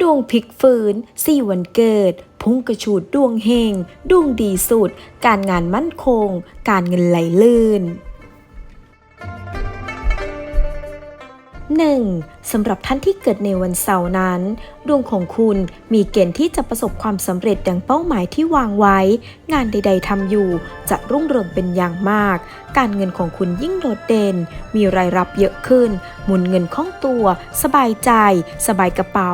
ดวงพลิกฟื้นสี่วันเกิด พุ่งกระฉูดดวงเฮงดวงดีสุด การงานมั่นคง การเงินไหลลื่น 1. สำหรับท่านที่เกิดในวันเสาร์นั้น ดวงของคุณมีเกณฑ์ที่จะประสบความสำเร็จดังเป้าหมายที่วางไว้ งานใด ๆทำอยู่ จะรุ่งเรืองเป็นอย่างมาก การเงินของคุณยิ่งโดดเด่น มีรายรับเยอะขึ้น หมุนเงินคล่องตัว สบายใจ สบายกระเป๋า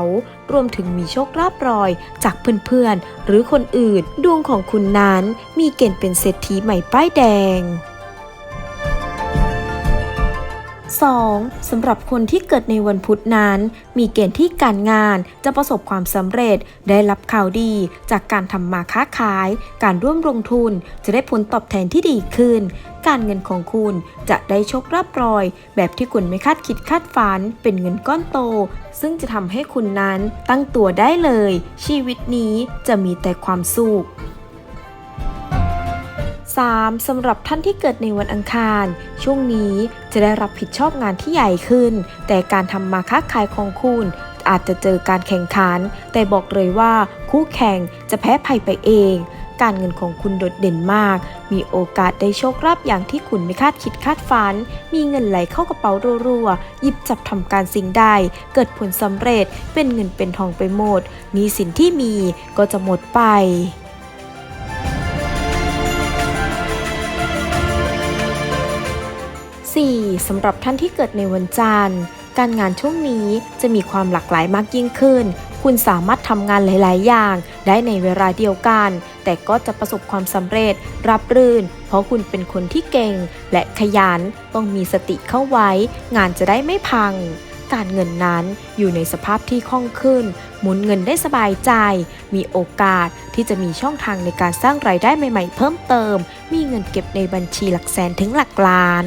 รวมถึงมีโชคลาภรอย จากเพื่อนๆหรือคนอื่น ดวงของคุณนั้นมีเกณฑ์เป็นเศรษฐีใหม่ป้ายแดง 2. สำหรับคนที่เกิดในวันพุธนั้น มีเกณฑ์ที่การงานจะประสบความสำเร็จได้รับข่าวดี จากการทำมาค้าขาย การร่วมลงทุนจะได้ผลตอบแทนที่ดีขึ้น การเงินของคุณจะได้โชครับรอย แบบที่คุณไม่คาดคิดคาดฝัน เป็นเงินก้อนโต ซึ่งจะทำให้คุณนั้นตั้งตัวได้เลย ชีวิตนี้จะมีแต่ความสุข 3. สำหรับท่านที่เกิดในวันอังคาร ช่วงนี้จะได้รับผิดชอบงานที่ใหญ่ขึ้น แต่การทำมาค้าขายของคุณอาจจะเจอการแข่งขัน แต่บอกเลยว่าคู่แข่งจะแพ้ภัยไปเอง การเงินของคุณโดดเด่นมาก มีโอกาสได้โชคลาภอย่างที่คุณไม่คาดคิดคาดฝัน มีเงินไหลเข้ากระเป๋ารัวๆ หยิบจับทำการสิ่งใด เกิดผลสำเร็จ เป็นเงินเป็นทองไปหมดหนี้สินที่มีก็จะหมดไป 4. สำหรับท่านที่เกิดในวันจันทร์ การงานช่วงนี้จะมีความหลากหลายมากยิ่งขึ้น คุณสามารถทำงานหลาย ๆ อย่าง ได้ในเวลาเดียวกัน แต่ก็จะประสบความสำเร็จรับรื่น เพราะคุณเป็นคนที่เก่ง และขยันต้องมีสติเข้าไว้ งานจะได้ไม่พังการเงินนั้นอยู่ในสภาพที่คล่องขึ้น หมุนเงินได้สบายใจ มีโอกาสที่จะมีช่องทางในการสร้างรายได้ใหม่ ๆ เพิ่มเติม มีเงินเก็บในบัญชีหลักแสนถึงหลักล้าน